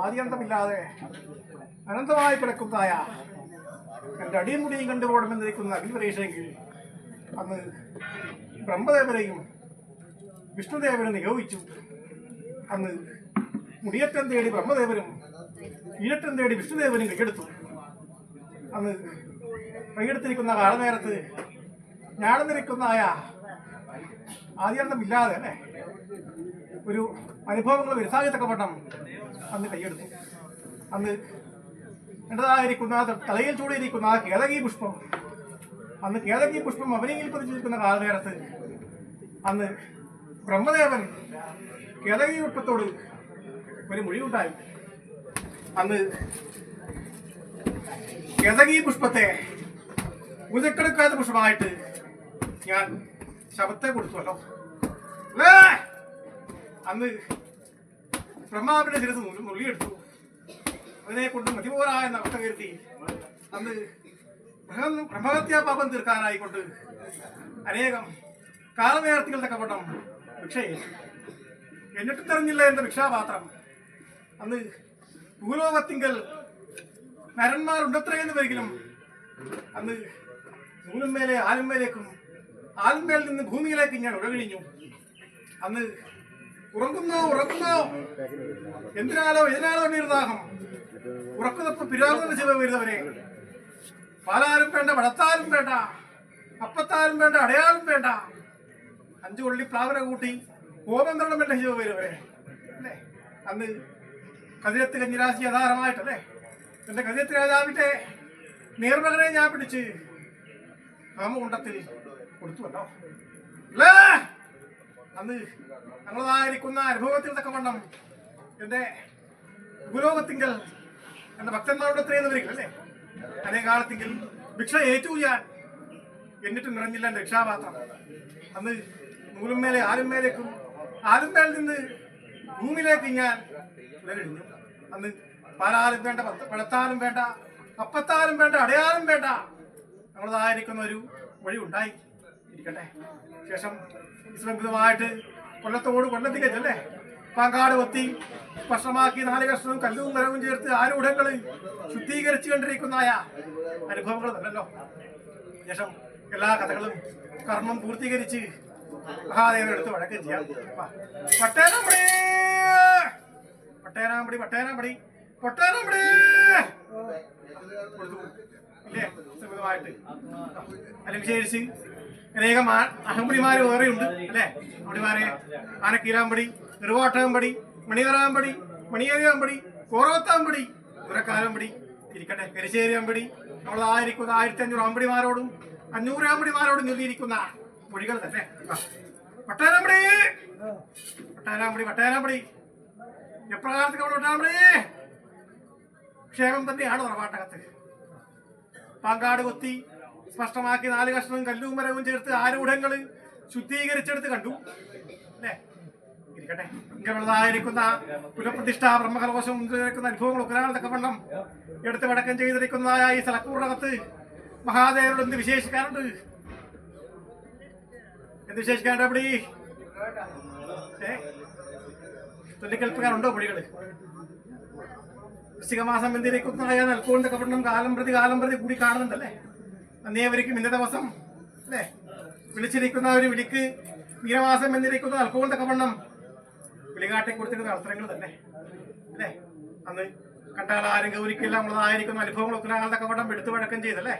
ആദ്യന്തമില്ലാതെ അനന്തമായി കിടക്കുന്നതായ എന്റെ അടിയും മുടിയും കണ്ടുപോകണമെന്നിരിക്കുന്ന അഗ്നിപരീക്ഷയെങ്കിൽ അന്ന് ബ്രഹ്മദേവനെയും വിഷ്ണുദേവനെ നിയോഗിച്ചു. അന്ന് മുടിയറ്റം തേടി ബ്രഹ്മദേവനും ഈഴറ്റം തേടി വിഷ്ണുദേവനും കൈയെടുത്തു. അന്ന് കൈയെടുത്തിരിക്കുന്ന കാലനേരത്ത് ഞാടന്നിരിക്കുന്നതായ ആദ്യന്തമില്ലാതെ അല്ലേ? ഒരു അനുഭവങ്ങൾ വരുത്താകത്തക്കവണ്ണം അന്ന് കൈയെടുത്തു. അന്ന് എന്റേതായിരിക്കുന്ന തലയിൽ ചൂടിയിരിക്കുന്ന ആ കേതകി പുഷ്പം അന്ന് കേതകി പുഷ്പം അവനെങ്കിൽ പതിച്ചിരിക്കുന്ന കാലനേരത്ത് അന്ന് ബ്രഹ്മദേവൻ കേതകി പുഷ്പത്തോട് ഒരു മൊഴിയുണ്ടായി അന്ന് കേതകി പുഷ്പത്തെ ഉദക്കെടുക്കാത്ത പുഷ്പമായിട്ട് ഞാൻ ശബത്തെ കൊടുത്തുവല്ലോ! അന്ന് ബ്രഹ്മാവിന്റെ ശിരസ് നുള്ളി- നുള്ളിയെടുത്തു അതിനെ കൊണ്ട് മതിപോരാ എന്ന അവസ്ഥ കരുതി അന്ന് ബ്രഹ്മ- ബ്രഹ്മഹത്യാ പാപം തീർക്കാനായിക്കൊണ്ട് അനേകം കാലനേർത്തികൾ കപടം. ഭിക്ഷയെ എന്നിട്ട് തെറിഞ്ഞില്ല എന്റെ ഭിക്ഷാപാത്രം. അന്ന് ഭൂലോകത്തിങ്കൽ നരന്മാർ ഉണ്ടത്രയെന്ന് വരികിലും അന്ന് നൂലുമേലെ ആലുമേലേക്കും മേലിൽ നിന്ന് ഭൂമിയിലേക്ക് ഞാൻ ഉടകിഴിഞ്ഞു. അന്ന് ഉറങ്ങുന്നോ ഉറങ്ങുന്നോ. എന്തിനാലോ ഇതിനാലോ നീർദാഹം. ഉറക്കുന്നപ്പോൾ പിരാകുന്ന ശിവ വരുന്നവരെ. പാലാലും വേണ്ട വടത്താലും വേണ്ട അപ്പത്താലും വേണ്ട അടയാലും വേണ്ട. അഞ്ചു കൊള്ളി പ്ലാവന കൂട്ടി ഹോമന്ത്രണം വേണ്ട ശിവ വരുന്നവരെ. അല്ലേ? അന്ന് കതിരത്ത് കഞ്ഞിരാശി ആധാരമായിട്ടല്ലേ എന്റെ കതിരത്ത് രാജാവിന്റെ നേർമകനെ ഞാൻ പിടിച്ച് കാമകുണ്ടത്തിൽ കൊടുത്തുവല്ലോ. അല്ലേ? അന്ന് ഞങ്ങളതായിരിക്കുന്ന അനുഭവത്തിൽ തക്കവണ്ണം എന്റെ ഭൂലോകത്തിങ്കൽ എന്റെ ഭക്തന്മാരുടെ എത്രയെന്ന് വരിക അല്ലേ? അനേകാലത്തിങ്കിൽ ഭിക്ഷ ഏറ്റു ഞാൻ എന്നിട്ട് നിറഞ്ഞില്ല എന്റെ രക്ഷാപാത്രം. അന്ന് നൂലുമേലെ ആലുമേലേക്കും ആലുമേൽ നിന്ന് ഭൂമിയിലേക്ക് ഞാൻ ഉടലെഴിഞ്ഞു അന്ന് പാലാലും വേണ്ട പഴത്താലും വേണ്ട അപ്പത്താലും വേണ്ട അടയാലും വേണ്ട നമ്മളതായിരിക്കുന്ന ഒരു വഴി ഉണ്ടായി ഇരിക്കട്ടെ. ശേഷം വിശ്രമിതമായിട്ട് കൊല്ലത്തോട് കൊല്ലത്തിക്കല്ലേ പാങ്കാട് ഒത്തി സ്പഷ്ടമാക്കി നാല് കഷ്ണവും കല്ലും വരവും ചേർത്ത് ആരൂഢങ്ങൾ ശുദ്ധീകരിച്ചു കണ്ടിരിക്കുന്നതായ അനുഭവങ്ങൾ നല്ലല്ലോ ശേഷം എല്ലാ കഥകളും കർമ്മം പൂർത്തീകരിച്ച് മഹാദേവൻ എടുത്ത് വഴക്കം ചെയ്യാം. പട്ടേനാമ്പടി പട്ടേനാമ്പടി പട്ടേനാമ്പടി പട്ടേനാമ്പടി കൊടുത്തു. ഇല്ലേ? സുഖമായിട്ട് അല്ലെങ്കിൽ അനേകം അഹമ്പടിമാർ വേറെയുണ്ട് അല്ലേ? അമ്പടിമാരെ ആനക്കീരാമ്പടി നെറുവാട്ടകമ്പടി മണിയറാമ്പടി മണിയേറിയാമ്പടി കോറോത്താമ്പടി ദുരക്കാലമ്പടി ഇരിക്കട്ടെ കരിശ്ശേരിയമ്പടി നമ്മളായിരിക്കുന്ന ആയിരത്തി അഞ്ഞൂറ് അമ്പടിമാരോടും അഞ്ഞൂറ് അമ്പടിമാരോടും ചൊല്ലിയിരിക്കുന്ന മൊഴികൾ തന്നെ. പട്ടാനാമ്പടി പട്ടാനാമ്പടി പട്ടാനാമ്പടി എപ്രകാരത്തിൽ നമ്മൾ പട്ടാനാമ്പടി ക്ഷേമം തന്നെയാണ് ഉറവാട്ടകത്ത് പാങ്കാട് കൊത്തി സ്പഷ്ടമാക്കി നാല് കഷ്ണവും കല്ലും മരവും ചേർത്ത് ആരൂഢങ്ങൾ ശുദ്ധീകരിച്ചെടുത്ത് കണ്ടു. അല്ലേ? ഇരിക്കട്ടെ. ഇങ്ങനെയുള്ളതായിരിക്കുന്ന പുനഃപ്രതിഷ്ഠ ബ്രഹ്മകലകോശം നിൽക്കുന്ന അനുഭവങ്ങളൊക്കെ ഒരാളൊക്കെ വണ്ണം എടുത്ത് വടക്കം ചെയ്തിരിക്കുന്നതായ ഈ സ്ഥലക്കൂടകത്ത് മഹാദേവനോട് എന്ത് വിശേഷിക്കാനുണ്ട്? എന്ത് വിശേഷിക്കാനുണ്ട് അവിടെ? ഏ? ചൊല്ലിക്കൽപ്പിക്കാനുണ്ടോ പൊടികൾ? വൃശ്ചികമാസം എന്തിരിക്കുന്നതായ നൽകൊണ്ട് കപടം കാലം പ്രതി കാലം പ്രതി കൂടി കാണുന്നുണ്ടല്ലേ? അന്നേവരിക്കും ഇന്ന ദിവസം. അല്ലേ? വിളിച്ചിരിക്കുന്ന ഒരു വിളിക്ക് മീനമാസം എന്നിരിക്കുന്ന നൽകൊണ്ട് കപണ്ണം വിളികാട്ടി കൊടുത്തിരുന്ന അവസരങ്ങൾ തന്നെ. അല്ലേ? അന്ന് കണ്ടാൽ ആരും ഗൗരിക്കില്ല നമ്മളതായിരിക്കുന്ന. അനുഭവങ്ങളൊക്കെ ആളുടെ കവണ്ണം എടുത്തു വഴക്കം ചെയ്തല്ലേ